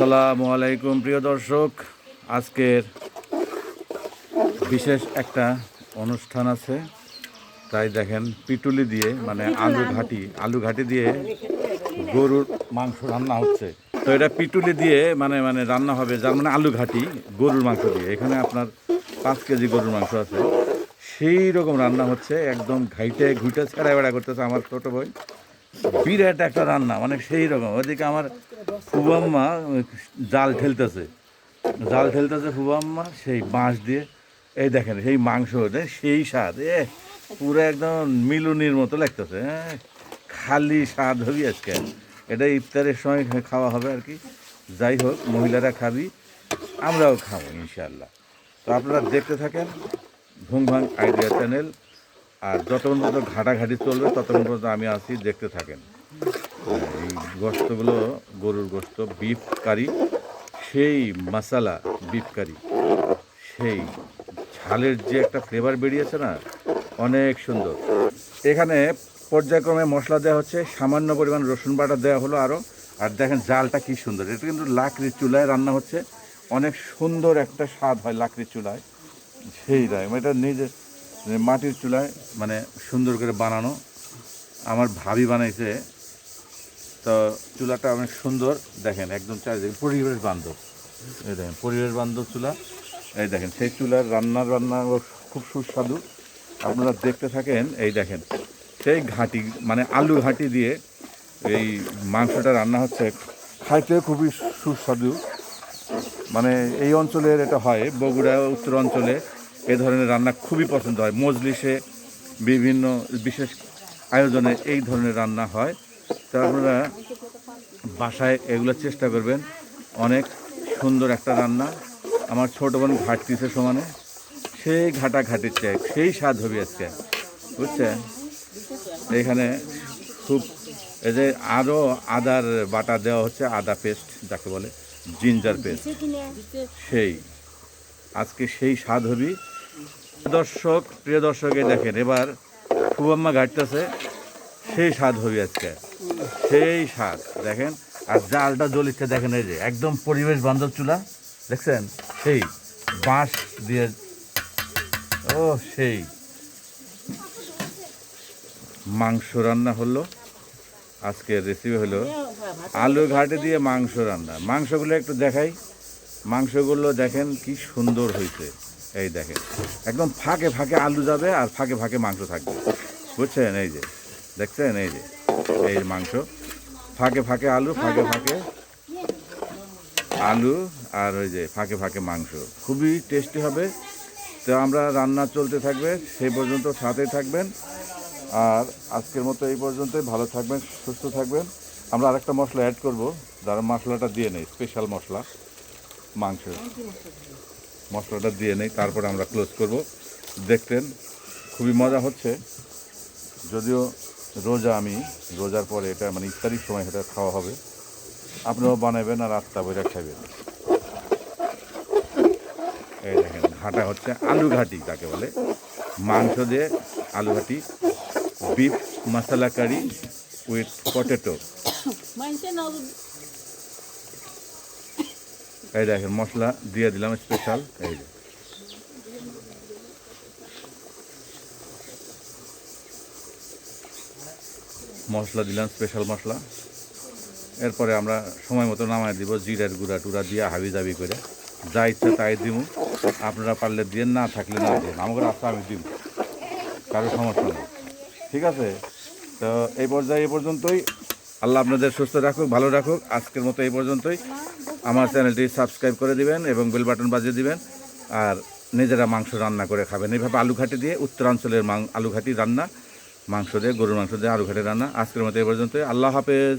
আসসালামু আলাইকুম প্রিয় দর্শক। আজকের বিশেষ একটা অনুষ্ঠান আছে। তাই দেখেন পিটুলি দিয়ে মানে আলু ঘাটি আলু ঘাটি দিয়ে গরুর মাংস রান্না হচ্ছে। তো এটা পিটুলি দিয়ে মানে মানে রান্না হবে যার মানে আলু ঘাটি গরুর মাংস দিয়ে। এখানে আপনার পাঁচ কেজি গরুর মাংস আছে। সেই রকম রান্না হচ্ছে একদম ঘাইটে ঘুইটে ছেড়া বেড়া করতেছে আমার ছোটো ভাই। বিরাট একটা রান্না মানে সেই রকম। ওদিকে আমার ফুবাম্মা জাল ঠেলতেছে। জাল ঠেলতেছে ফুবাম্মা সেই বাঁশ দিয়ে। এই দেখেন, সেই মাংস সেই স্বাদ, এ, পুরো একদম মিলুনির মতো লাগতেছে হ্যাঁ খালি স্বাদ হবি আজকে। এটা ইফতারের সময় খাওয়া হবে আর কি। যাই হোক, মহিলারা খাবি, আমরাও খাব ইনশাল্লাহ তো আপনারা দেখতে থাকেন ভুং ভাং আইডিয়া চ্যানেল, আর যতক্ষণ পর্যন্ত ঘাটাঘাটি চলবে, ততক্ষণ পর্যন্ত আমি আছি, দেখতে থাকেন। গোস্তগুলো গরুর গোস্ত বিফ কারি সেই মশালা বিফ কারি সেই ঝালের যে একটা ফ্লেভার বেরিয়েছে না, অনেক সুন্দর। এখানে পর্যায়ক্রমে মশলা দেওয়া হচ্ছে, সামান্য পরিমাণ রসুন বাটা দেওয়া হলো আরও আর দেখেন জালটা কি সুন্দর। এটা কিন্তু লাকড়ির চুলায় রান্না হচ্ছে, অনেক সুন্দর একটা স্বাদ হয় লাকড়ির চুলায়। সেই রায় এটা নিজে মাটির চুলায় মানে সুন্দর করে বানানো। আমার ভাবি বানাইছে তো চুলাটা অনেক সুন্দর। দেখেন, একদম চারিদিকে পরিবেশ বান্ধব। এই দেখেন, পরিবেশ বান্ধব চুলা। এই দেখেন, সেই চুলার রান্নার রান্না খুব সুস্বাদু। আপনারা দেখতে থাকেন, এই দেখেন, সেই ঘাঁটি মানে আলু ঘাঁটি দিয়ে এই মাংসটা রান্না হচ্ছে। খাইতে খুবই সুস্বাদু। মানে এই অঞ্চলের এটা হয়, বগুড়া উত্তর অঞ্চলে এ ধরনের রান্না খুবই পছন্দ হয়। মজলিসে বিভিন্ন বিশেষ আয়োজনে এই ধরনের রান্না হয়। তো আপনারা বাসায় এগুলো চেষ্টা করবেন। অনেক সুন্দর একটা রান্না। আমার ছোট বোন ঘাটতিছে সমানে? সেই ঘাটা ঘাটিচ্ছে সেই স্বাদ হবে আজকে, বুঝছেন? এখানে খুব, এই যে আরও আদার বাটা দেওয়া হচ্ছে, আদা পেস্ট, যাকে বলে জিঞ্জার পেস্ট। সেই, আজকে সেই স্বাদ হবি। দর্শক, প্রিয় দর্শক দেখেন, এবার ফুবাম্মা ঘাটতেছে, সেই স্বাদ হবি আজকে। সেই স্বাদ দেখেন? আর জালটা জ্বলিচ্ছে দেখেন এই যে, একদম পরিবেশ বান্ধব চুলা, দেখছেন? সেই বাঁশ দিয়ে, ও সেই। মাংস রান্না হলো, আজকের রেসিপি হলো আলু ঘাটে দিয়ে মাংস রান্না। মাংসগুলো একটু দেখাই। মাংসগুলো দেখেন কি সুন্দর হয়েছে। এই দেখেন, একদম ফাঁকে ফাঁকে আলু যাবে আর ফাঁকে ফাঁকে মাংস থাকবে। বুঝছেন? এই যে দেখছেন? এই যে, এই মাংস। ফাঁকে ফাঁকে আলু, ফাঁকে ফাঁকে আলু আর ওই যে ফাঁকে ফাঁকে মাংস। খুবই টেস্টি হবে। তো আমরা রান্না চলতে থাকবে, সেই পর্যন্ত সাথেই থাকবেন। আর আজকের মতো এই পর্যন্তই। ভালো থাকবেন, সুস্থ থাকবেন। আমরা আরেকটা মশলা অ্যাড করব। যারা মশলাটা দিয়ে নেই স্পেশাল মশলা, মাংস। মশলাটা দিয়ে নেই, তারপরে আমরা ক্লোজ করব। দেখতেন, খুবই মজা হচ্ছে। যদিও রোজা আমি রোজার পরে এটা মানে ইফতারির সময় এটা খাওয়া হবে। আপনিও বানাবেন আর আত্মা বইটা খাবেন এই দেখেন ঘাটা হচ্ছে আলু ঘাটি যাকে বলে। মাংস দিয়ে আলু ঘাটি beef masala curry with potato এই দেখেন মশলা দিয়ে দিলাম স্পেশাল এই মশলা দিলাম স্পেশাল মশলা। এরপরে আমরা সময় মতো নামাই দিব জিরার গুঁড়া টুড়া দিয়ে হাবি জাবি করে। যা ইচ্ছা তাই দিব আপনারা পারলে দিয়ে, না থাকলে না দেন আমাকে রাস্তা আমি দিব কারও সমস্যা নেই। ঠিক আছে? তো এই পর্যায়ে, এই পর্যন্তই। আল্লাহ আপনাদের সুস্থ রাখুক, ভালো রাখুক। আজকের মতো এই পর্যন্তই। আমার চ্যানেলটি সাবস্ক্রাইব করে দিবেন এবং বেল বাটন বাজিয়ে দিবেন। আর নিজেরা মাংস রান্না করে খাবেন। এইভাবে আলু ঘাটি দিয়ে উত্তরাঞ্চলের মাং আলু ঘাটি রান্না মাংস দিয়ে গরুর মাংস দিয়ে আলু ঘাটে রান্না। আজকের মতো এ পর্যন্ত আল্লাহ হাফেজ।